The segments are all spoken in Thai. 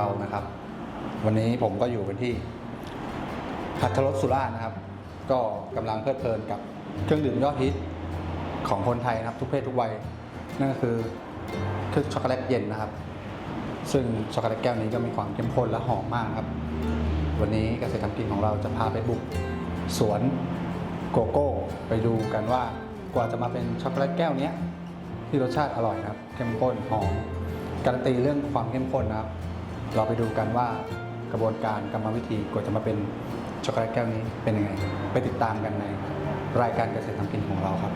เรานะครับ วันนี้ผมก็อยู่กันที่พัทรสสุรานะครับ ก็กำลังเพลิดเพลินกับเครื่องดื่มยอดฮิตของคนไทยนะครับ ทุกเพศทุกวัยนั่นก็คือเครื่องช็อกโกแลตเย็นนะครับ ซึ่งช็อกโกแลตแก้วนี้ก็มีความเข้มข้นและหอมมากครับ วันนี้เกษตรทำกินของเราจะพาไปบุกสวนโกโก้ไปดูกันว่ากว่าจะมาเป็นช็อกโกแลตแก้วนี้ที่รสชาติอร่อยนะครับเข้มข้นหอมการันตีเรื่องความเข้มข้นนะครับ เราไปดูกันว่ากระบวนการกรรมวิธีกว่าจะมาเป็นช็อกโกแลตแก้วนี้เป็นยังไง ไปติดตามกันในรายการเกษตรทำกินของเราครับ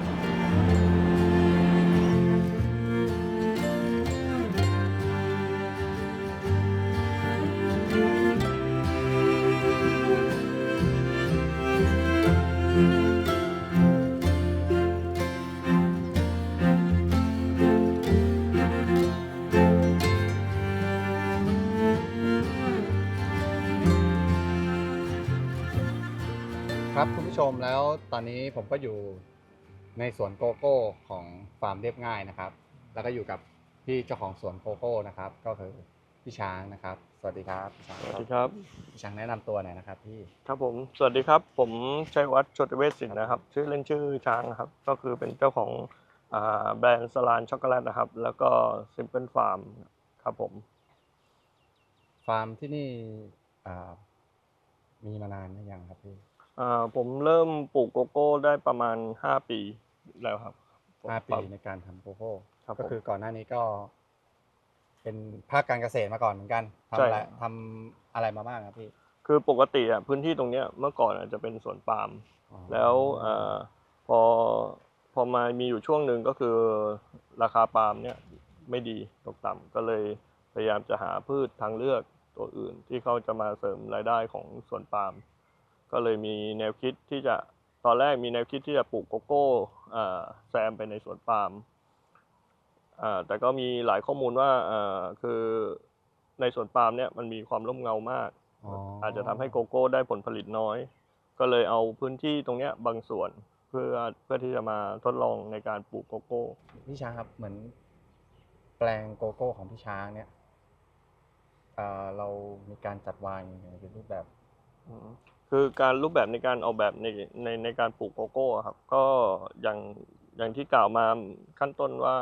ผู้ชมแล้วตอนนี้ผมก็อยู่ในสวนโกโก้ของฟาร์มเรียบง่ายนะครับ แล้วก็อยู่กับพี่เจ้าของสวนโกโก้นะครับ ก็คือพี่ช้างนะครับ สวัสดีครับพี่ช้างสวัสดีครับพี่ช้างแนะนำตัวหน่อยนะครับพี่ครับผมสวัสดีครับ ผมชัยวัฒน์โชติเวชศิลป์นะครับ ชื่อเล่นชื่อช้างนะครับ ก็คือเป็นเจ้าของอ่าแบรนด์สลานช็อกโกแลตนะครับ แล้วก็ซิมเปิลฟาร์มครับผม ฟาร์มที่นี่อ่ามีมานานหรือยังครับพี่ อ่าผมเริ่มปลูกโกโก้ได้ประมาณ 5 ปีแล้วครับห้าปีในการทำโกโก้ครับก็ผม คือก่อนหน้านี้ก็ เป็นภาคการเกษตรมาก่อนเหมือนกันทำใช่อะไรทำอะไรมาบ้างครับพี่คือปกติอะพื้นที่ตรงเนี้ยเมื่อก่อนอาจจะเป็นสวนปาล์ม อ๋อแล้วอาพอพอมามีอยู่ช่วงหนึ่งก็คือราคาปาล์มเนี่ยไม่ดีตกต่ำก็เลยพยายามจะหาพืชทางเลือกตัวอื่นที่เขาจะมาเสริมรายได้ของสวนปาล์ม ก็เลยมีแนวคิดที่จะตอนแรกมีแนวคิดที่จะปลูกโกโก้อ่าแซมไปในสวนปาล์มอ่าแต่ก็มีหลายข้อมูลว่าอ่าคือในสวนปาล์มเนี่ยมันมีความร่มเงามากอ๋ออาจจะทำให้โกโก้ได้ผลผลิตน้อย ก็เลยเอาพื้นที่ตรงเนี้ยบางส่วนเพื่อเพื่อที่จะมาทดลองในการปลูกโกโก้พี่ช้างครับเหมือนแปลงโกโก้ของพี่ช้างเนี่ยเอ่อเรามีการจัดวางยังไงเป็นรูปแบบอืม คือการรูปแบบในการออกแบบในในในการปลูกโกโก้อะครับ ก็อย่างอย่างที่กล่าวมาขั้นต้นว่า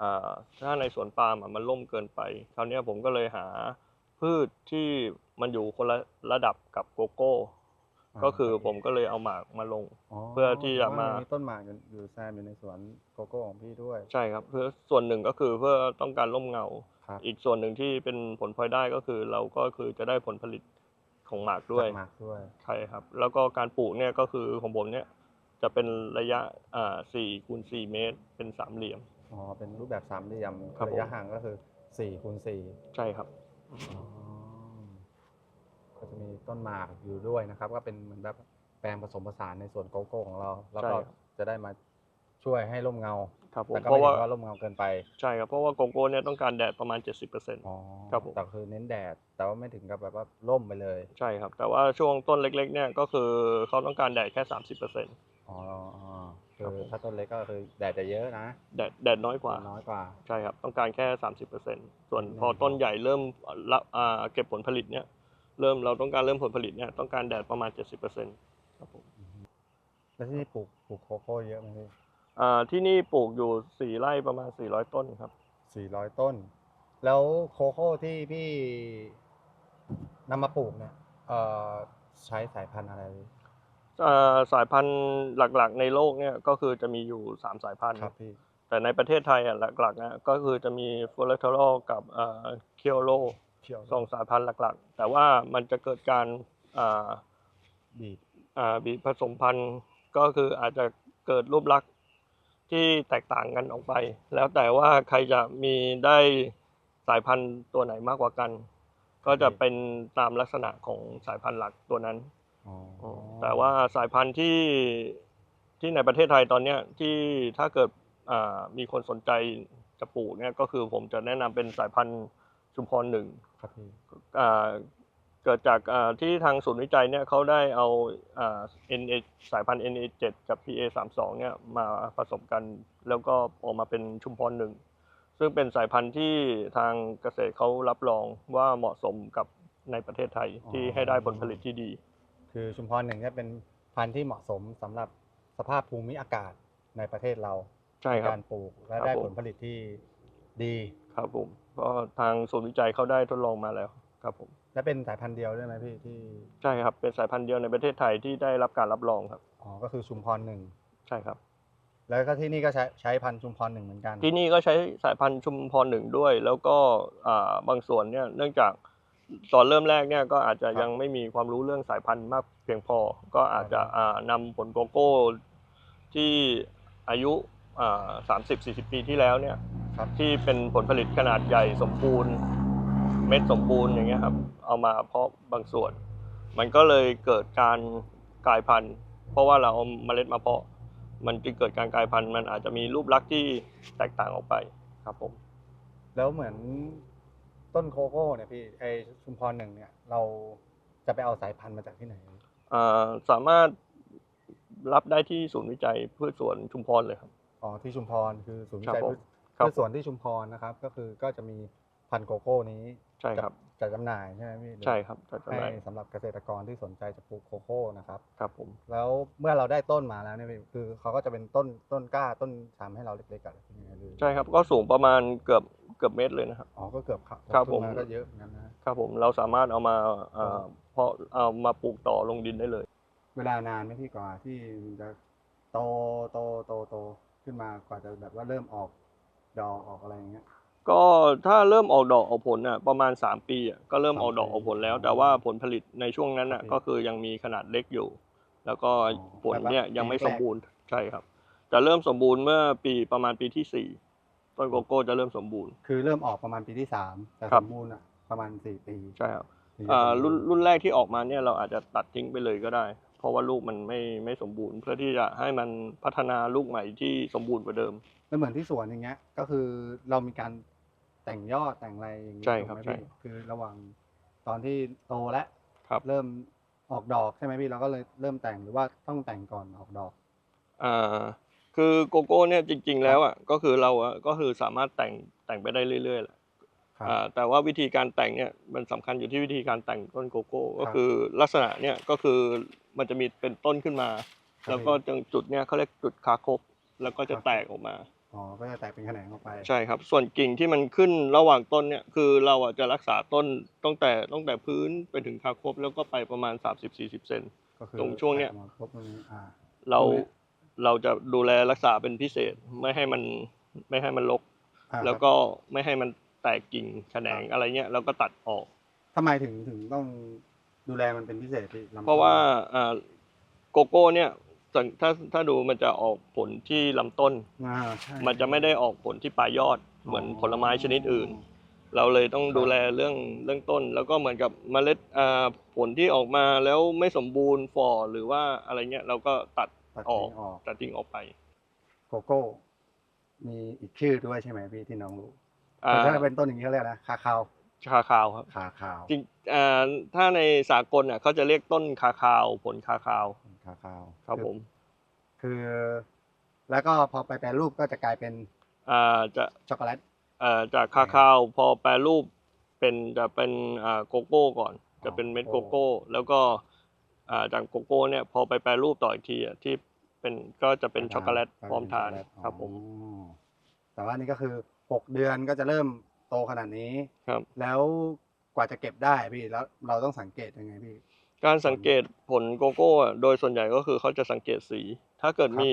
อ่าถ้าในสวนปาล์มอะมันล่มเกินไป คราวเนี้ยผมก็เลยหาพืชที่มันอยู่คนละระดับกับโกโก้อ่าก็คือครับผมก็เลยเอาหมากมาลง เพื่อที่จะมาต้นหมากอยู่อยู่แซมอยู่ในสวนโกโก้ของพี่ด้วย ใช่ครับเพื่อส่วนหนึ่งก็คือเพื่อต้องการร่มเงาครับอีกส่วนหนึ่งที่เป็นผลพลอยได้ก็คือเราก็คือจะได้ผลผลิต ของหมากด้วยจากหมากด้วยใช่ครับ แล้วก็การปลูกเนี่ยก็คือของผมเนี่ยจะเป็นระยะอ่าสี่คูณสี่เมตร เป็นสามเหลี่ยม อ๋อเป็นรูปแบบสามเหลี่ยมครับระยะผมห่างก็คือสี่คูณสี่ใช่ครับ ก็จะมีต้นหมากอยู่ด้วยนะครับ ก็เป็นเหมือนแบบแปลงผสมผสานในสวนโกโก้ของเรา แล้วใช่ก็ครับ จะได้มา ช่วยให้ร่มเงาครับผมแต่ก็เพไม่ราะถึว่างว่าร่มเงาเกินไปใช่ครับ เพราะว่าโกโก้เนี่ยต้องการแดดประมาณ 70%อ๋อครับผม แต่คือเน้นแดด แต่ว่าไม่ถึงกับแบบว่าร่มไปเลยใช่ครับ แต่ว่าช่วงต้นเล็กๆเนี่ยก็คือเขาต้องการแดดแค่ 30%อ๋ออ๋อคืครับอผมถ้าต้นเล็กก็คือแดดจะเยอะนะแดดแดดน้อยกว่า น้อยกว่า ใช่ครับ ต้องการแค่ 30%ส่วนพออืมต้นใหญ่เริ่มละอ่าเก็บผลผลิตเนี่ยเริ่มเราต้องการเริ่มผลผลิตเนี่ยต้องการแดดประมาณ 70%ครับผม แล้วที่นี่ปลูกปลูกโกโก้เยอะไหมพี่ อ่าที่นี่ปลูกอยู่4ไร่ประมาณ400ต้นครับ สี่ร้อยต้น แล้วโคโค่ที่พี่นำมาปลูกเนี่ยเอ่อใช้สายพันธุ์อะไรอ่าสายพันธุ์หลักๆ ในโลกเนี่ยก็คือจะมีอยู่3สายพันธุ์ ครับพี่ แต่ในประเทศไทยอะหลักๆนะก็คือจะมีฟลอเรทอรอกับอ่าเคียวโลเขียวสองสายพันธุ์หลักๆ แต่ว่ามันจะเกิดการอ่า บีบ อ่าบีบผสมพันธุ์ก็คืออาจจะเกิดรูปลักษณ์ ที่แตกต่างกันออกไป แล้วแต่ว่าใครจะมีได้สายพันธุ์ตัวไหนมากกว่ากัน ก็จะเป็นตามลักษณะของสายพันธุ์หลักตัวนั้นอ๋อแต่ว่าสายพันธุ์ที่ที่ในประเทศไทยตอนเนี้ยที่ถ้าเกิดอ่ามีคนสนใจจะปลูกเนี่ยก็คือผมจะแนะนำเป็นสายพันธุ์ชุมพรหนึ่งครับพี่อ่า เกิดจากอ่าที่ทางศูนย์วิจัยเนี่ยเขาได้เอาอ่า NA สายพันธุ์ NA7 กับ PA32 เนี่ยมาผสมกันแล้วก็ออกมาเป็นชุมพรหนึ่งซึ่งเป็นสายพันธุ์ที่ทางเกษตรเขารับรองว่าเหมาะสมกับในประเทศไทยที่ให้ได้ผลผลิตที่ดี คือชุมพรหนึ่งเนี่ยเป็นพันธุ์ที่เหมาะสมสำหรับสภาพภูมิอากาศในประเทศเราใช่ครับการปลูกและครับได้ผมผลผลิตที่ดีครับผมเพราะทางศูนย์วิจัยเขาได้ทดลองมาแล้วครับผม และเป็นสายพันธุ์เดียวด้วยไหมพี่ที่ใช่ครับ เป็นสายพันธุ์เดียวในประเทศไทยที่ได้รับการรับรองครับ อ๋อ ก็คือชุมพรหนึ่งใช่ครับ แล้วก็ที่นี่ก็ใช้ใช้พันธุ์ชุมพรหนึ่งเหมือนกัน ที่นี่ก็ใช้สายพันธุ์ชุมพรหนึ่งด้วย แล้วก็อ่าบางส่วนเนี่ยเนื่องจากตอนเริ่มแรกเนี่ยก็อาจจะยังไม่มีความรู้เรื่องสายพันธุ์มากเพียงพอ ก็อาจจะอ่านำผลโกโก้ที่อายุสามสิบสี่สิบปีที่แล้วเนี่ยครับที่เป็นผลผลิตขนาดใหญ่สมบูรณ์เม็ดสมบูรณ์อย่างเงี้ยครับ เอามาเพาะบางส่วน มันก็เลยเกิดการกลายพันธุ์ เพราะว่าเราเอาเมล็ดมาเพาะ มันจึงเกิดการกลายพันธุ์ มันอาจจะมีรูปลักษณ์ที่แตกต่างออกไปครับผม แล้วเหมือนต้นโคโค่เนี่ยพี่ไอชุมพรหนึ่งเนี่ย เราจะไปเอาสายพันธุ์มาจากที่ไหนอ่าสามารถรับได้ที่ศูนย์วิจัยพืชสวนชุมพรเลยครับ อ๋อที่ชุมพรคือศูนย์วิครับจัยผมพืชครับพืชสวนที่ชุมพรนะครับ ก็คือก็จะมีพันธุ์โกโก้นี้ ใช่ครับ จัดจำหน่ายใช่ไหมพี่ใช่ครับจะจำให้ได้สำหรับเกษตรกรที่สนใจจะปลูกโคโค่นะครับ ครับผม แล้วเมื่อเราได้ต้นมาแล้วเนี่ยพี่คือเขาก็จะเป็นต้นต้นกล้าต้นชำให้เราเล็กๆกันใช่ไหมหรือใช่ครับ ก็สูงประมาณเกือบเกือบเมตรเลยนะครับ อ๋อ ก็เกือบครับครับขึ้นผมก็เยอะเหมือนกันนะ ครับผม เราสามารถเอามาอ่าเพาะเอามาปลูกต่อลงดินได้เลย เวลานานไหมพี่กว่าที่มันจะโตโตโตโตขึ้นมากว่าจะแบบว่าเริ่มออกดอกออกอะไรอย่างเงี้ย ก็ถ้าเริ่มออกดอกออกผลอะประมาณ 3 ปีอะก็เริ่มสามออกดอกปีออกผลแล้วอ๋อแต่ว่าผลผลิตในช่วงนั้นอะครับก็คือยังมีขนาดเล็กอยู่ แล้วก็อ๋อผลเนี่ยแบบว่ายังไม่ปีแรกสมบูรณ์ใช่ครับจะเริ่มสมบูรณ์เมื่อปีประมาณปีที่สี่ต้นโกโก้จะเริ่มสมบูรณ์ คือเริ่มออกประมาณปีที่สามแต่ครัสบมบูรณ์อะประมาณสี่ปีใช่ครับถึงจะอ่าสมบูรุ่นณ์รุ่นแรกที่ออกมาเนี่ยเราอาจจะตัดทิ้งไปเลยก็ได้ เพราะว่าลูกมันไม่ไม่สมบูรณ์ เพื่อที่จะให้มันพัฒนาลูกใหม่ที่สมบูรณ์กว่าเดิมแล้วเหมือนที่สวนอย่างเงี้ย ก็คือเรามีการ แต่งยอดแต่งอะไรอย่างเงี้ยใช่ครับถูกไหมใช่พี่คือระหว่างตอนที่โตแล้วครับ เริ่มออกดอกใช่ไหมพี่เราก็เลยเริ่มแต่งหรือว่าต้องแต่งก่อนออกดอก อ่าคือโกโก้เนี่ยจริง ๆ แล้วอะก็คือเราอะก็คือสามารถแต่งแต่งไปได้เรื่อยๆแหละครับอ่าแต่ว่าวิธีการแต่งเนี่ยมันสำคัญอยู่ที่วิธีการแต่งต้นโกโก้ก็ครับคือลักษณะเนี่ยก็คือมันจะมีเป็นต้นขึ้นมาครับแล้วก็ตรงจุดเนี่ยเขาเรียกจุดคาคบแล้วก็จะครับ แตกออกมา อ๋อ ก็จะแตกเป็นแขนงออกไป ใช่ครับ ส่วนกิ่งที่มันขึ้นระหว่างต้นเนี่ย คือเราอะจะรักษาต้นตั้งแต่ตั้งแต่พื้นไปถึงคาคบแล้วก็ไปประมาณ 30-40เซน ก็คือตรงช่วงเนี้ย แตกออกมาครบตรงนี้อ่า เราตรงเนี้ยเราจะดูแลรักษาเป็นพิเศษไม่ให้มันไม่ให้มันรกอ่าแล้วก็ไม่ให้มันแตกกิ่งแขนงอะไรเงี้ยแล้วก็ตัดออก ทำไมถึงถึงต้องดูแลมันเป็นพิเศษพี่ลำต้นเพราะว่าอ่าโกโก้เนี่ยสัง ถ้าถ้าดูมันจะออกผลที่ลำต้น อ่าใช่มันจะไม่ได้ออกผลที่ปลายยอดเหมือนผลไม้ชนิดอื่น เราเลยต้องดูแลเรื่องเรื่องต้น แล้วก็เหมือนกับเมล็ดอ่าผลที่ออกมาแล้วไม่สมบูรณ์ฝ่อหรือว่าอะไรเงี้ยเราก็ตัดตัดอทิ้อกงออกตัดทิ้งออกไปโกโก้ มีอีกชื่อด้วยใช่ไหมพี่ที่น้องรู้อ่าแต่ถ้าเป็นต้นอย่างนี้เขาเรียกอะไรคาคาวคาคาวครับ คาคาวจริงอ่าถ้าในสากลอะเขาจะเรียกต้นคาคาว ผลคาคาว คาคาวครับอผมคือ แล้วก็พอไปแปรรูปก็จะกลายเป็นอ่าจะช็อกโกแลตอ่าจากคาคาวพอแปรรูปเป็นจะเป็นอ่าโกโก้ก่อน จะเป็นเม็ดโกโก้ แล้วก็อ่าจากโกโก้เนี่ยพอไปแปรรูปต่ออีกทีอะที่เป็นก็จะเป็นช็อกโกแลตพร้อมทานครับผมอ๋อแต่ว่านี่ก็คือหกเดือนก็จะเริ่มโตขนาดนี้ครับ แล้วกว่าจะเก็บได้พี่แล้วเราต้องสังเกตยังไงพี่ การสังเกตผลโกโก้อะโดยส่วนใหญ่ก็คือเขาจะสังเกตสี ถ้าเกิดครับมี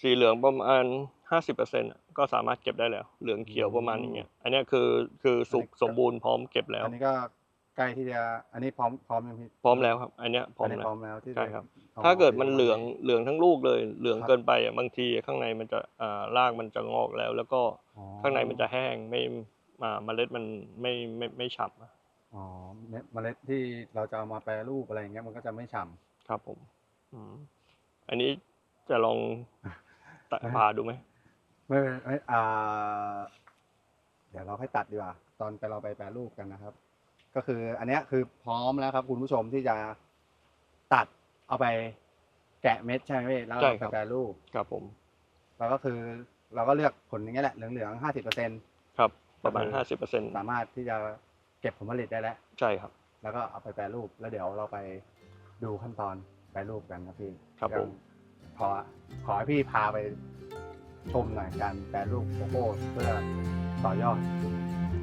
สีเหลืองประมาณห้าสิบเปอร์เซ็นต์ก็สามารถเก็บได้แล้ว เหลืองเขียวประมาณอย่างเงี้ยอันเนี้ยคือคือสุกอันนี้ก็สมบูรณ์พร้อมเก็บแล้ว อันนี้ก็ใกล้ที่จะอันนี้พร้อมพร้อมยังพี่พร้อมแล้วครับ อันเนี้ยพร้อมนนี้แล้วพร้อมแล้วที่จะใช่ครับอถ้าเกิดอมันไปเหลืองเหลืองทั้งลูกเลย เหลืองครับเกินไปอะบางทีข้างในมันจะอ่ารากมันจะงอกแล้ว แล้วก็อ๋อข้างในมันจะแห้งไม่มาเมล็ดมันไม่ไม่ไม่ฉ่ำ อะอ๋อเมเมล็ดที่เราจะเอามาแปรรูปอะไรอย่างเงี้ยมันก็จะไม่ฉ่ำครับผมอืมอันนี้จะลองตัดผ่าดูไหมไม่ไม่อ่าเดี๋ยวเราให้ตัดดีกว่าตอนไปเราไปแปรรูปกันนะครับ ก็คืออันเนี้ยคือพร้อมแล้วครับ คุณผู้ชมที่จะตัดเอาไปแกะเม็ดใช่ไหมพี่แล้วใช่เอาครัไปบแปรรูปครับผมแล้วก็คือเราก็เลือกผลอย่างเงี้ยแหละเหลืองๆห้าสิบเปอร์เซ็น ครับ ประมาณก็คือห้าสิบเปอร์เซ็นต์สามารถที่จะ เก็บผลผลิตได้แล้ว ใช่ครับ แล้วก็เอาไปแปรรูปแล้วเดี๋ยวเราไปดูขั้นตอนแปรรูปกันครับพี่ครับผม ขอขอให้พี่พาไปชมหน่อยการแปรรูปโกโก้เพื่อต่อยอด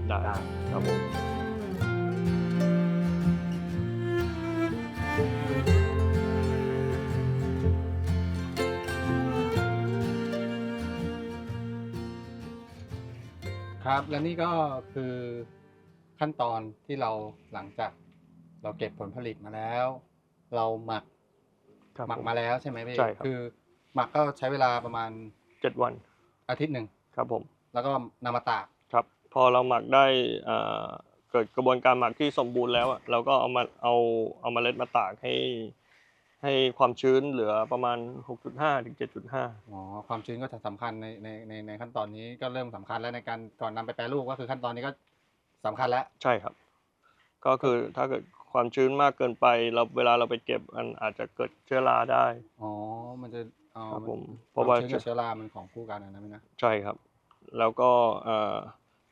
ได้ได้ ครับผมครับและนี่ก็คือ ขั้นตอนที่เราหลังจากเราเก็บผลผลิตมาแล้ว เราหมักครับหมักผมมาแล้วใช่ไหมพี่ใช่ครับ คือหมักก็ใช้เวลาประมาณเจ็ดวันอาทิตย์หนึ่งครับผมแล้วก็นำมาตากครับ พอเราหมักได้อ่าเกิดกระบวนการหมักที่สมบูรณ์แล้วอะเราก็เอามาเอาเอาเมล็ดมาตากให้ ให้ความชื้นเหลือประมาณ 6.5ถึง7.5 อ๋อความชื้นก็จะสำคัญในในในในขั้นตอนนี้ก็เริ่มสำคัญแล้วในการก่อนนำไปแปรรูปก็คือขั้นตอนนี้ก็ สำคัญแล้ว ใช่ครับ ก็คือถ้าเกิดความชื้นมากเกินไปเราเวลาเราไปเก็บมันอาจจะเกิดเชื้อราได้ อ๋อ มันจะอ๋อครับผมเพเพราะราะว่าว่าชื้นกับเชื้อรา มันของคู่กันนะพี่นะ ใช่ครับ แล้วก็เอ่อ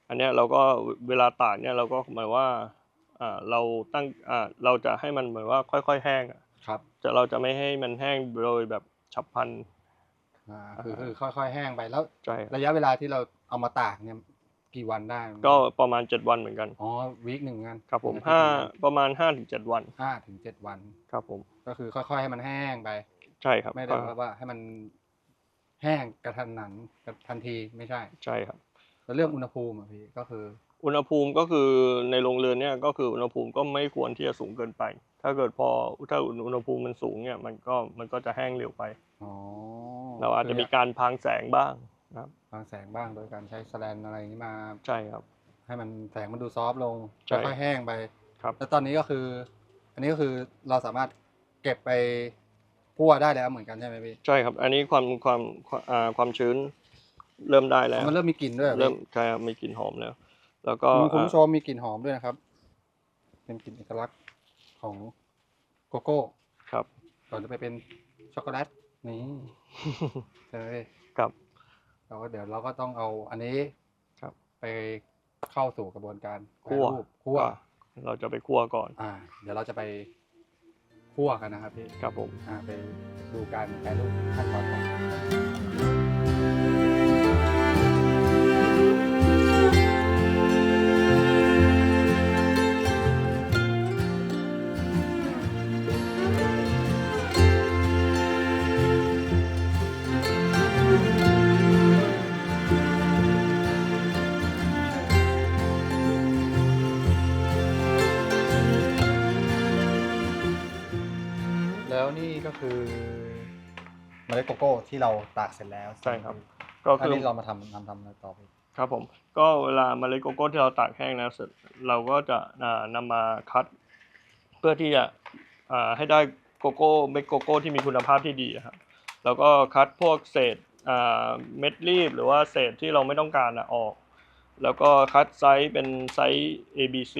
อันเนี้ยเราก็เวลาตากเนี่ยเราก็หมายว่าอ่าเราตั้งอ่าเราจะให้มันเหมือนว่าค่อย ๆ แห้งอะครับ จะเราจะไม่ให้มันแห้งโดยแบบฉับพลันอ่าคือคือค่อยๆ แห้งไปแล้ว ใช่ครับระยะเวลาที่เราเอามาตากเนี่ย กี่วันได้ก็ประมาณ 7 วันเหมือนกันอ๋อวีคหนึ่งกันครับผมอาทิตย์ห้านึ่งวันประมาณ5ถึง7วันห้าถึงเจ็ดวันครับผม ก็คือค่อยๆให้มันแห้งไป ใช่ครับ ไม่ได้ว่าว่าให้มันแห้งกระทันหันกระทันทีไม่ใช่ ใช่ครับแล้วเรื่องอุณหภูมิอะพี่ก็คือ อุณหภูมิก็คือในโรงเรือนเนี่ยก็คืออุณหภูมิก็ไม่ควรที่จะสูงเกินไป ถ้าเกิดพอถ้าอุณหภูมิมันสูงเนี่ยมันก็มันก็จะแห้งเร็วไปอ๋อเราอาจจะมีการพรางแสงบ้างนะ ครับบางแสงบ้างโดยการใช้แสแลนอะไรอย่างนี้มา ใช่ครับ ให้มันแสงมันดูซอฟต์ลงใช่ ค่อยๆแห้งไป ครับ แล้วตอนนี้ก็คือ อันนี้ก็คือเราสามารถเก็บไปคั่วได้แล้วเหมือนกันใช่ไหมพี่ใช่ครับ อันนี้ความความความอ่าความชื้นเริ่มได้แล้วมันเริ่มมีกลิ่นด้วยหอเริ่มพี่ใช่ครับมีกลิ่นหอมแล้ว แล้วก็คุณคุณผู้ชอ่ามมีกลิ่นหอมด้วยนะครับ เป็นกลิ่นเอกลักษณ์ของโกโก้ครับ ก่อนจะไปเป็นช็อกโกแลตนี่ ใช่ไหมพี่ครับ เราก็เดี๋ยวเราก็ต้องเอาอันนี้ครับ ไปเข้าสู่กระบวนการคั่ว แปรรูปคั่ว เราจะไปคั่วก่อนอ่า เดี๋ยวเราจะไปคั่วกันนะครับพี่ครับผม อ่าไปดูการแปรรูปขั้นตอนต่างแคือเมล็ดโกโก้ที่เราตากเสร็จแล้วใช่ครับ ก็ก็คืคืออนี้เรามาทำทำทำอะไรต่อไปครับผมก็เวลาเมล็ดโกโก้ที่เราตากแห้งแล้วเสร็จเราก็จะอ่านำมาคัด เพื่อที่จะอ่าให้ได้โกโก้เม็ดโกโก้ที่มีคุณภาพที่ดีอะครับแล้วก็คัดพวกเศษอ่าเม็ดรีบหรือว่าเศษที่เราไม่ต้องการอะออก แล้วก็คัดไซส์เป็นไซส์ A B C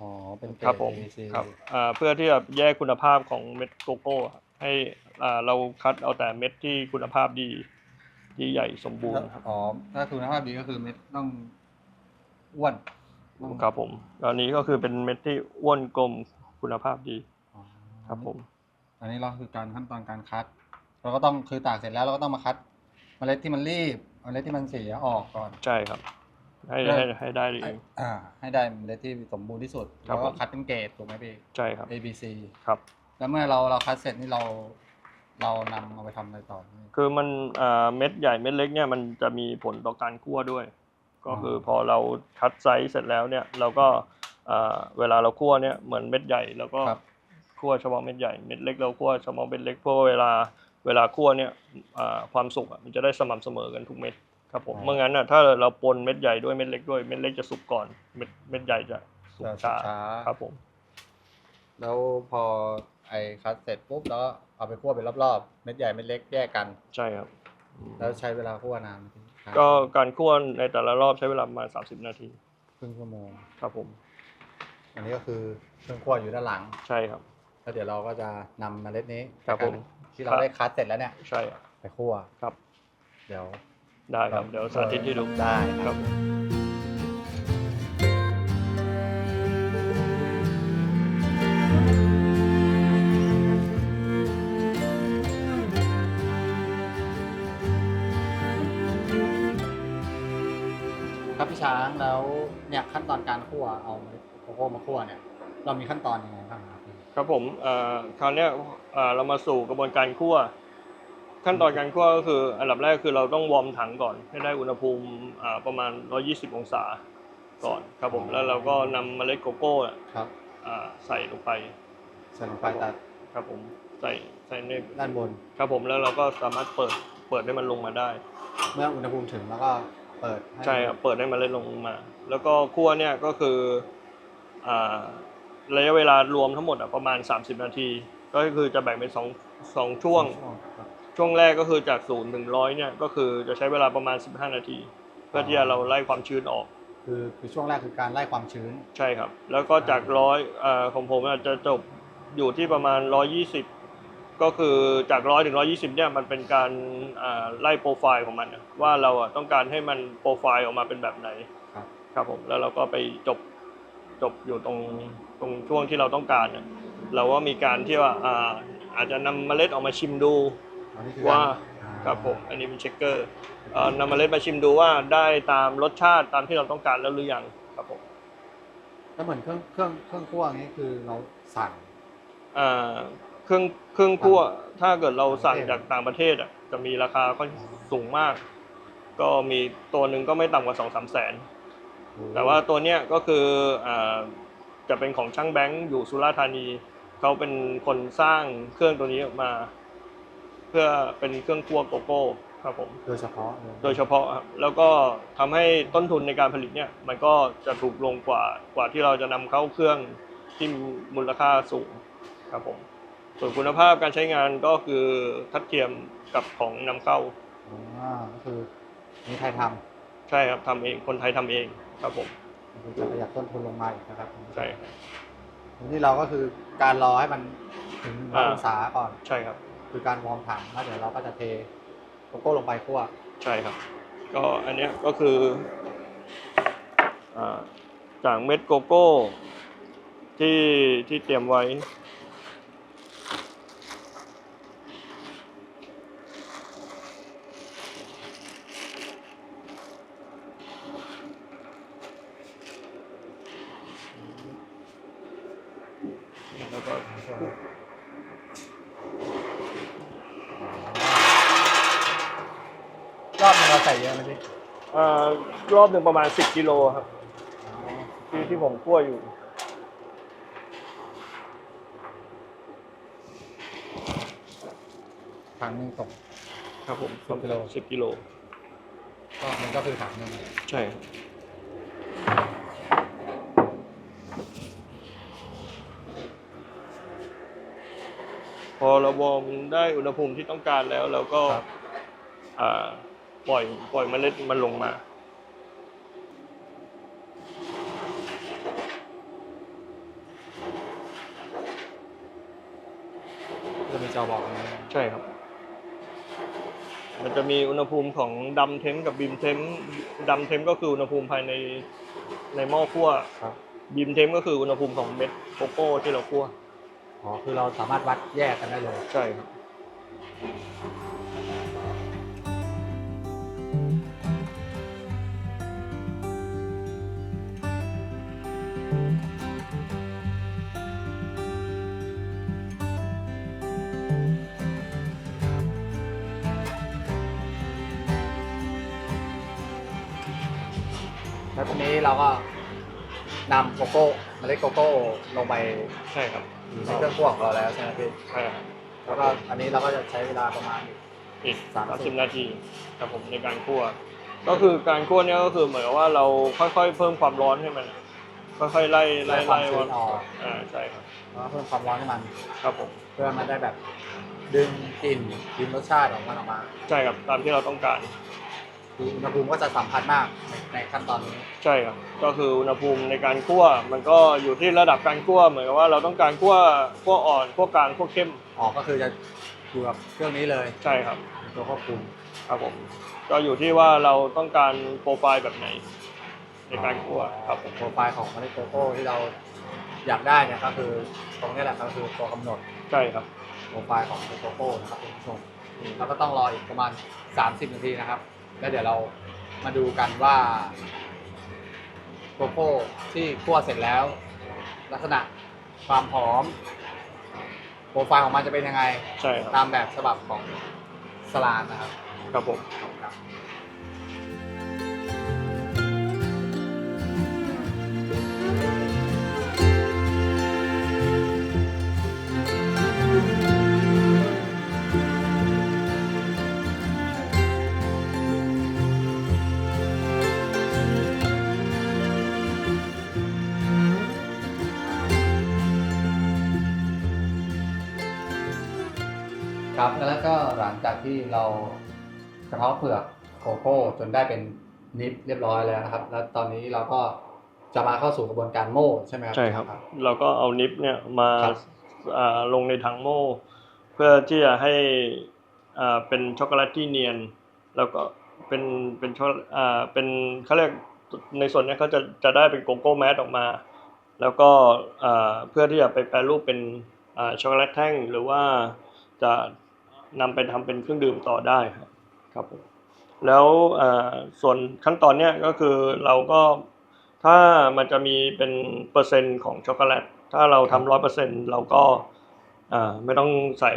อ๋อเป็นเกครับผม ABC ครับอ่าเพื่อที่จะแยกคุณภาพของเม็ดโกโก้ครับ ให้อ่าเราคัดเอาแต่เม็ดที่คุณภาพดี ที่ใหญ่สมบูรณ์ครับอ๋อถ้าคุณภาพดีก็คือเม็ดต้องอ้วนต้องครับผมอันนี้ก็คือเป็นเม็ดที่อ้วนกลมคุณภาพดีอ๋อครับผม อันนี้เราคือการขั้นตอนการคัด เราก็ต้องคือตากเสร็จแล้วเราก็ต้องมาคัดเมล็ดที่มันรีบเมล็ดที่มันเสียออกก่อนใช่ครับ ให้ได้ให้ให้ได้เองอ่า ให้ได้เมล็ดที่สมบูรณ์ที่สุดครับแล้วก็ผมคัดเป็นเกรดถูกไหมพี่ใช่ครับ A B C ครับ แล้วเมื่อเราเราคัดเสร็จนี่เราเรานำเอาไปทำอะไรต่อพี่คือมันอ่าเม็ดใหญ่เม็ดเล็กเนี่ยมันจะมีผลต่อการคั่วด้วย ก็คือพอเราคัดไซส์เสร็จแล้วเนี่ยเราก็อ่าเวลาเราคั่วเนี่ยเหมือนเม็ดใหญ่แล้วก็ครับคั่วเฉพาะเม็ดใหญ่เม็ดเล็กเราคั่วเฉพาะเม็ดเล็กเพราะว่าเวลาเวลาคั่วเนี่ยอ่าความสุกอะมันจะได้สม่ำเสมอกันทุกเม็ดครับผมเมื่องั้นน่ะถ้าเราปนเม็ดใหญ่ด้วยเม็ดเล็กด้วยเม็ดเล็กจะสุกก่อนเม็ดเม็ดใหญ่จะสุกจะสุกช้าช้าครับผม แล้วพอ ไอ้คัดเสร็จปุ๊บแล้วเอาไปคั่วเป็นรอบๆ เม็ดใหญ่เม็ดเล็กแยกกัน ใช่ครับ แล้วใช้เวลาคั่วนานไหมพี่ก็การคั่วในแต่ละรอบใช้เวลาประมาณ30 นาที ครึ่งชั่วโมง ครับผม อันนี้ก็คือเครื่องคั่วอยู่ด้านหลัง ใช่ครับ แล้วเดี๋ยวเราก็จะนำเมล็ดนี้ครับผม ที่เราได้คัดเสร็จแล้วเนี่ย ใช่ครับไปคั่ว ครับ เดี๋ยวได้ครับ เดี๋ยวสาธิตให้ดูได้คครัรับบผม ครับพี่ช้างแล้วเนี่ยขั้นตอนการคั่วเอาเมล็ดโกโก้มาคั่วเนี่ย เรามีขั้นตอนยังไงบ้างครับพี่ครับผมเอ่อคราวเนี้ยเอ่อเรามาสู่กระบวนการคั่ว ขั้นตอนการคั่วก็คืออันดับแรกคือเราต้องวอร์มถังก่อนให้ได้อุณหภูมิอ่าประมาณ 120 องศาก่อนครับผมแล้วเราก็นำเมล็ดโกโก้อะครับอ่าใส่ลงไปใส่ลงไปแต่ครับผมใส่ใส่ในด้านบน ครับผมแล้วเราก็สามารถเปิดเปิดให้มันลงมาได้ เมื่ออุณหภูมิถึงแล้วก็ เปิดห้ใช่ครับเปิดให้เมล็ดลงมา แล้วก็คั่วเนี่ยก็คืออ่าระยะเวลารวมทั้งหมดอะประมาณ 30 นาที ก็คือจะแบ่งเป็นสองสองช่วงครับช่วงแรกก็คือจากศูนย์ถึงร้อยเนี่ยก็คือจะใช้เวลาประมาณ 15 นาที เพื่อที่จะเราไล่ความชื้นออก คือคือช่วงแรกคือการไล่ความชื้น ใช่ครับ แล้วก็จากร้อยของผมอาจจะจบอยู่ที่ประมาณ 120 ก็คือจากร้อยถึง120เนี่ยมันเป็นการอ่าไล่โปรไฟล์ของมันอะว่าเราอะต้องการให้มันโปรไฟล์ออกมาเป็นแบบไหนครับครับผมแล้วเราก็ไปจบจบอยู่ตรงตรงช่วงที่เราต้องการเนี่ยเราว่ามีการที่ว่าอ่าอาจจะนำเมล็ดออกมาชิมดูอันนี้คือว่าอ่าครับผมอันนี้เป็นเช็คเกอร์เอ่อนำเมล็ดมาชิมดูว่าได้ตามรสชาติตามที่เราต้องการแล้วหรือยังครับผมแล้วเหมือนเครื่องเครื่องเครื่องคั่วอย่างนี้คือเราสั่งอ่า เครื่องเครื่องคั่วถ้าเกิดเราสั่งต่างประเทศจากต่างประเทศอะจะมีราคาค่อนสูงมาก ก็มีตัวหนึ่งก็ไม่ต่ำกว่าสองสามแสน แต่ว่าตัวเนี้ยก็คืออ่าจะเป็นของช่างแบงค์อยู่สุราษฎร์ธานีเขาเป็นคนสร้างเครื่องตัวนี้ออกมา เพื่อเป็นเครื่องคั่วโกโก้ครับผม โดยเฉพาะเลยโดยเฉพาะครับแล้วก็ทำให้ต้นทุนในการผลิตเนี่ย มันก็จะถูกลงกว่ากว่าที่เราจะนำเข้าเครื่องที่มีมูลค่าสูงครับผม ส่วนคุณภาพการใช้งานก็คือทัดเทียมกับของนำเข้า อ่าก็คือมีไทยทใช่ครับทำเองคนไทยทำเองครับผมำคือจะประหยัดต้นทุนลงมาอีกนะครับใช่ครับ ทีนี้เราก็คือการรอให้มันถึงร้อยอ่า องศาก่อน ใช่ครับ คือการวอร์มถังแล้วเดี๋ยวเราก็จะเทโกโก้ลงไปคั่วใช่ครับ ก็อันเนี้ยก็คืออ่าจากเม็ดโกโก้ที่ที่เตรียมไว้ อบนึงเราใส่เยอะไหมพี่อ่ารอบหนึ่งประมาณ 10กิโลครับที่ที่ผมคั่วอยู่ ถังหนึงตก ครับผม10กิโล สิบกิโลก็มันก็คือถังหนึงใช่พอเราวอร์มได้อุณหภูมิที่ต้องการแล้วเราก็ ครับ อ่า ปล่อยปล่อยเมล็ดมันลงมา จะมีจอบอกตรงนี้ใช่ครับ มันจะมีอุณหภูมิของดำเทมกับบีมเทมดำเทมก็คืออุณหภูมิภายในในหม้อคั่วครับบีมเทมก็คืออุณหภูมิของเม็ดโกโก้ที่เราคั่วอ๋อคือเราสามารถวัดแยกกันได้เลย ใช่ครับ นี้เราก็นำโกโก้เมล็ดโกโก้ลงไปใช่ครับอยู่ในเครื่องคั่วของเราแล้วใช่ไหมพี่ใช่ครับแล้วก็อันนี้เราก็จะใช้เวลาประมาณ อีกสามสิบสามสิบนาทีครับผมในการคั่ว ก็คือการคั่วเนี่ยก็คือเหมือนกับว่าเราค่อยๆ เพิ่มความร้อนให้มัน ค่อยๆไล่ไล่ไล่ความไล่ชื้นออก อ่าใช่ครับ แล้วก็เพิ่มความร้อนให้มัน ครับผม เพื่อมันได้แบบ ดึงกลิ่นดึงรสชาติของมันออกมา ใช่ครับตามที่เราต้องการท คืออุณหภูมิก็จะสำคัญมากในในขั้นตอนนี้ ใช่ครับ ก็คืออุณหภูมิในการคั่วมันก็อยู่ที่ระดับการคั่วเหมือนกับว่าเราต้องการคั่วคั่วอ่อนคั่วกลางคั่วเข้มอ๋อก็คือจะอยู่กับเครื่องนี้เลยใช่ครับเป็นตัวควบคุมครับผมก็อยู่ที่ว่าเราต้องการโปรไฟล์แบบไหน ในการคั่วครับผมโปรไฟล์ของเมล็ดโกโก้ที่เราอยากได้เนี่ยก็คือตรงนี้แหละก็คือตัวกำหนดใช่ครับโปรไฟล์ของเมล็ดโกโก้นะครับคุณผู้ชมแล้วก็ต้องรออีกประมาณ 30 นาทีนะครับ แล้วเดี๋ยวเรามาดูกันว่าโกโก้ที่คั่วเสร็จแล้ว ลักษณะความหอมโปรไฟล์ของมันจะเป็นยังไง ใช่ครับตามแบบฉบับของสลานนะครับ ครับผม ครับ ครับแล้วก็หลังจากที่เรากระเทาะเปลือกโกโก้จนได้เป็นนิปเรียบร้อยแล้วนะครับ แล้วตอนนี้เราก็จะมาเข้าสู่กระบวนการโม่ใช่ไหมครับใช่ครับ เราก็เอานิปเนี่ยมาครับอ่าลงในถังโม่ เพื่อที่จะให้อ่าเป็นช็อกโกแลตที่เนียน แล้วก็เป็นเป็นช็อกอ่าเป็นเขาเรียกในส่วนเนี้ยเขาจะจะได้เป็นโกโก้แมสออกมา แล้วก็อ่าเพื่อที่จะไปแปรรูปเป็นอ่าช็อกโกแลตแท่งหรือว่าจะ นำไปทำเป็นเครื่องดื่มต่อได้ครับครับผมแล้วอ่าส่วนขั้นตอนเนี้ยก็คือเราก็ถ้ามันจะมีเป็นเปอร์เซ็นต์ของช็อกโกแลตถ้าเราทำร้อยเปอร์เซ็นต์เราก็อ่าไม่ต้องใส่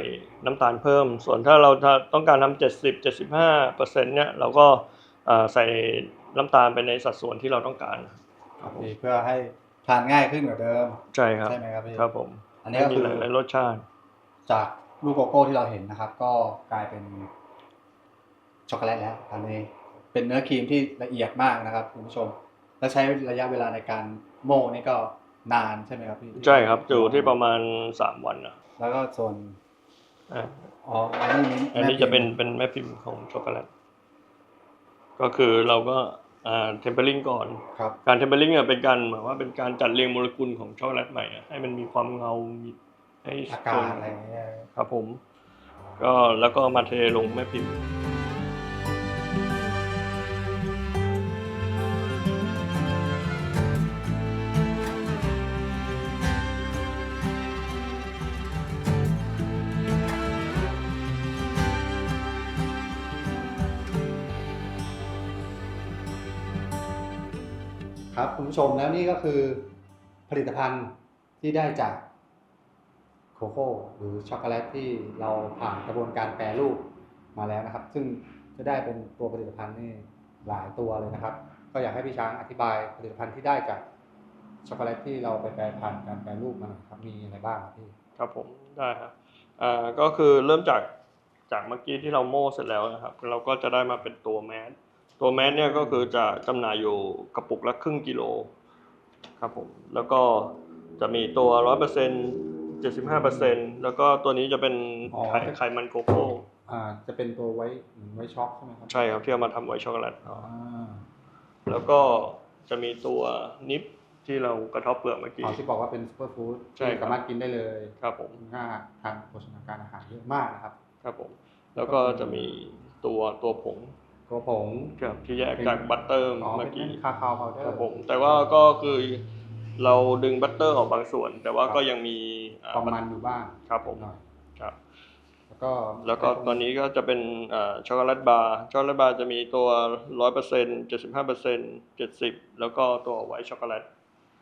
น้ำตาลเพิ่ม ส่วนถ้าเราถ้าต้องการทำเจ็ดสิบเจ็ดสิบห้าเปอร์เซ็นต์เนี้ยเราก็อ่าใส่น้ำตาลไปในสัดส่วนที่เราต้องการครับพี่เพื่อให้ทานง่ายขึ้นกว่าเดิม ใช่ครับใช่ไหมครับพี่ครับผม อันนี้ก็คือมีหลายๆรสชาติจาก ลูกโกโก้ที่เราเห็นนะครับ ก็กลายเป็นช็อกโกแลตแล้วอันนี้เป็นเนื้อครีมที่ละเอียดมากนะครับคุณผู้ชม และใช้ระยะเวลาในการโม่นี่ก็นานใช่ไหมครับพี่ใช่ครับอยู่ที่ประมาณสามวันนะแล้วก็ส่วนอะอ๋ออันนี้มีอันนี้จะเป็นเป็นแม่พิมพ์ของช็อกโกแลตก็คือเราก็อ่าเทมเปอริงก่อนครับการเทมเปอริงอะเป็นการเหมือนว่าเป็นการจัดเรียงโมเลกุลของช็อกโกแลตใหม่อะให้มันมีความเงามี ให้อากาศอะไรอย่างเงี้ยครับผม ก็แล้วก็มาเทลงแม่พิมพ์ครับคุณผู้ชมแล้วนี่ก็คือผลิตภัณฑ์ที่ได้จาก โคโค่หรือช็อกโกแลตที่เราผ่านกระบวนการแปรรูปมาแล้วนะครับ ซึ่งจะได้เป็นตัวผลิตภัณฑ์นี่หลายตัวเลยนะครับ ก็อยากให้พี่ช้างอธิบายผลิตภัณฑ์ที่ได้จากช็อกโกแลตที่เราไปแปรผ่านการแปรรูปมาครับมีอะไรบ้างครับพี่ครับผมได้ครับก็คือเริ่มจากจากเมื่อกี้ที่เราโม่เสร็จแล้วนะครับ เราก็จะได้มาเป็นตัวแมสตัวแมสเนี่ยก็คือจะจำหน่ายอยู่กระปุกละครึ่งกิโลครับผมแล้วก็จะมีตัวร้อยเปอร์เซ็นต์ เจ็ดสิบห้าเปอร์เซ็นต์แล้วก็ตัวนี้จะเป็นอ๋อ ไขไขมันโกโก้ อ่าจะเป็นตัวไว้เหมือนไว้ช็อกใช่ไหมครับใช่ครับที่เอามาทำไวท์ช็อกโกแลตอ่าแล้วก็จะมีตัวนิปที่เรากระเทบเปลือกเมื่อกี้ อ๋อที่บอกว่าเป็นซูเปอร์ฟู้ดใช่ครับ ที่สามารถกินได้เลยครับผมคุณค่าทางโภชนาการอาหารเยอะมากนะครับครับผมแล้วก็จะมีตัวตัวผงตัวผง ครับที่แยกจากบัตเตอร์อ๋อเมื่เป็อนกี้ คาคาวพาวเดอร์ ครับผมแต่ว่าก็คือ เราดึงบัตเตอร์ออกบางส่วน แต่ว่าก็ยังมีอ่าความมันอยู่บ้างครับผมหน่อยครับแล้วก็แล้วก็ตอนนี้ก็จะเป็นอ่าช็อกโกแลตบาร์ช็อกโกแลตบาร์จะมีตัวร้อยเปอร์เซ็นต์เจ็ดสิบห้าเปอร์เซ็นต์เจ็ดสิบแล้วก็ตัวไวท์ช็อกโกแลต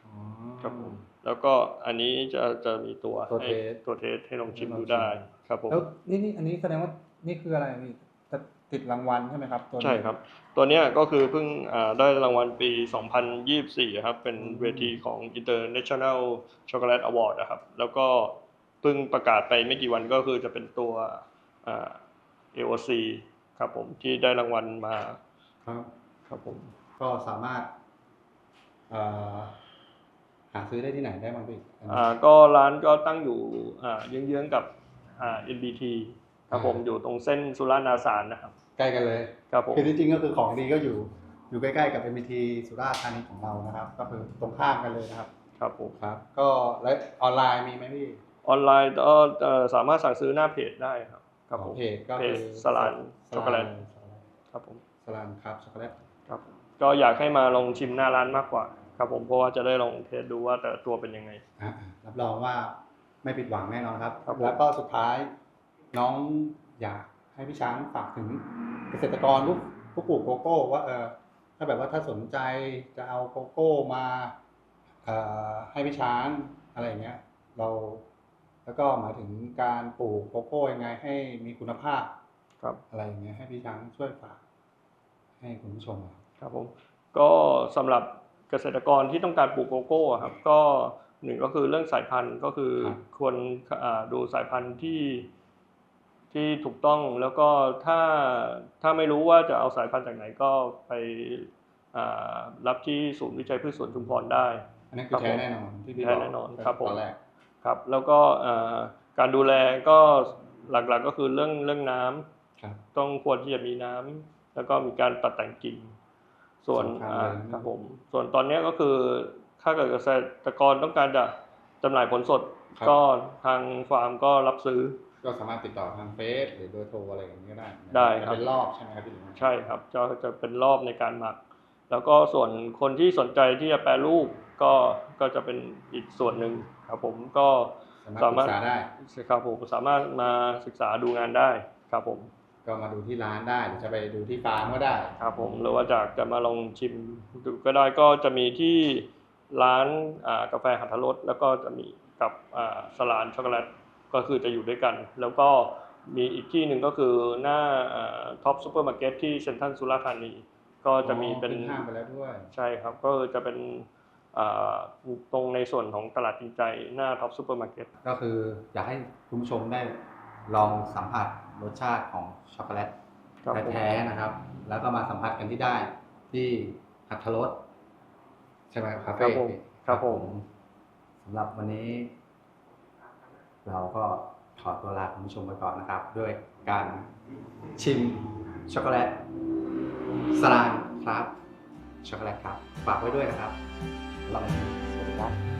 อ๋อครับผมแล้วก็อันนี้จะจะมีตัวตัวให้เทสตัวเทสให้ลองชิมให้ลองดูได้ชิมครับผมแล้วนี่นี่อันนี้แสดงว่านี่คืออะไรนี่จะ ติดรางวัลใช่ไหมครับตัวนี้ใช่ครับ ตัวเนี้ยก็คือเพิ่งอ่าได้รางวัลปี 2024 ครับ เป็นเวทีของ International Chocolate Award นะครับ แล้วก็เพิ่งประกาศไปไม่กี่วันก็คือจะเป็นตัวอ่า AOC ครับผมที่ได้รางวัลมาครับครับผมก็สามารถเอ่อหาซื้อได้ที่ไหนได้บ้างพี่อันนี้อ่าก็ร้านก็ตั้งอยู่อ่าเยื้องๆกับอ่า NBT ครับผมอยู่ตรงเส้นสุราษฎร์นาสารนะครับ ใกล้กันเลยครับผมคือที่จริงก็คือของดีก็อยู่อยู่ใกล้ๆกับ MBT สุราษฎร์ธานีของเรานะครับ ก็คือตรงข้ามกันเลยนะครับ ครับผมครับ ก็และออนไลน์มีไหมพี่ ออนไลน์ก็เอ่อสามารถสั่งซื้อหน้าเพจได้ครับ ครับผมเพจก็เพคืจอสลานช็อกโกแลตสลานครับผมสลานครับช็อกโกแลตครับผมก็อยากให้มาลองชิมหน้าร้านมากกว่า ครับผมเพราะว่าจะได้ลองเทสดูว่าแต่ละตัวเป็นยังไงอะรับรองว่าไม่ผิดหวังแน่นอนครับครับผมแล้วก็สุดท้ายน้องอยาก ให้พี่ช้างฝากถึงเกษตรกรผู้ผู้ปลูกโกโก้ว่าเออถ้าแบบว่าถ้าสนใจจะเอาโกโก้มาเอ่อให้พี่ช้างอะไรอย่างเงี้ย เรา แล้วก็หมายถึงการปลูกโกโก้ยังไงให้มีคุณภาพครับ อะไรอย่างเงี้ยให้พี่ช้างช่วยฝากให้คุณผู้ชมหน่อย ครับผมก็สำหรับเกษตรกรที่ต้องการปลูกโกโก้อะครับก็หนึ่งก็คือเรื่องสายพันธุ์ก็คือควรอ่าดูสายพันธุ์ที่ ที่ถูกต้องแล้วก็ถ้าถ้าไม่รู้ว่าจะเอาสายพันธุ์จากไหนก็ไปอ่ารับที่ศูนย์วิจัยพืชสวนชุมพรได้อันนี้คือแท้แน่นอนที่พี่แท้บอกแน่นอนครับผมตอนแรกครับ แล้วก็อ่าการดูแลก็หลักๆก็คือเรื่องเรื่องน้ำครับต้องควรที่จะมีน้ำแล้วก็มีการตัดแต่งกิ่งส่วนสำคัญอ่าเลยนะครับผมส่วนตอนนี้ก็คือถ้าเกิดเกษตรกรต้องการจะจำหน่ายผลสดครับก็ทางฟาร์มก็รับซื้อ ก็สามารถติดต่อทางเฟซหรือเบอร์โทรอะไรอย่างนี้ก็ได้ได้ครับเป็นรอบใช่ไหมครับพี่หนุ่มใช่ครับจะจะเป็นรอบในการหมัก แล้วก็ส่วนคนที่สนใจที่จะแปรรูปก็ก็จะเป็นอีกส่วนหนึ่งครับผมก็สามารถปรึกษาได้ครับผมสามารถมาศึกษาดูงานได้ครับผม ก็มาดูที่ร้านได้หรือจะไปดูที่ฟาร์มก็ได้ครับผมหรือว่าจากจะมาลองชิมดูก็ได้ก็จะมีที่ร้านอ่ากาแฟหัตถรสแล้วก็จะมีกับอ่าสลานช็อกโกแลต ก็คือจะอยู่ด้วยกัน แล้วก็มีอีกที่หนึ่งก็คือหน้าท็อปซูเปอร์มาร์เก็ตที่เซ็นทรัลสุราษฎร์ธานีก็จะมีเป็นขึ้ห้างไปแล้วด้วยใช่ครับก็จะเป็นอ่าตรงในส่วนของตลาดจริงใจหน้าท็อปซูเปอร์มาร์เก็ตก็คืออยากให้คุณผู้ชมได้ลองสัมผัสรสชาติของช็อกโกแลตครับผมแท้ๆนะครับ แล้วก็มาสัมผัสกันที่ได้ที่หัตถรสใช่ไหมครับครับผมครับผมสำหรับวันนี้ เราก็ขอตัวลาคุณผู้ชมไปก่อนนะครับ ด้วยการชิมช็อกโกแลตสลานครับช็อกโกแลตครับฝากไว้ด้วยนะครับลองสวัสดีครับ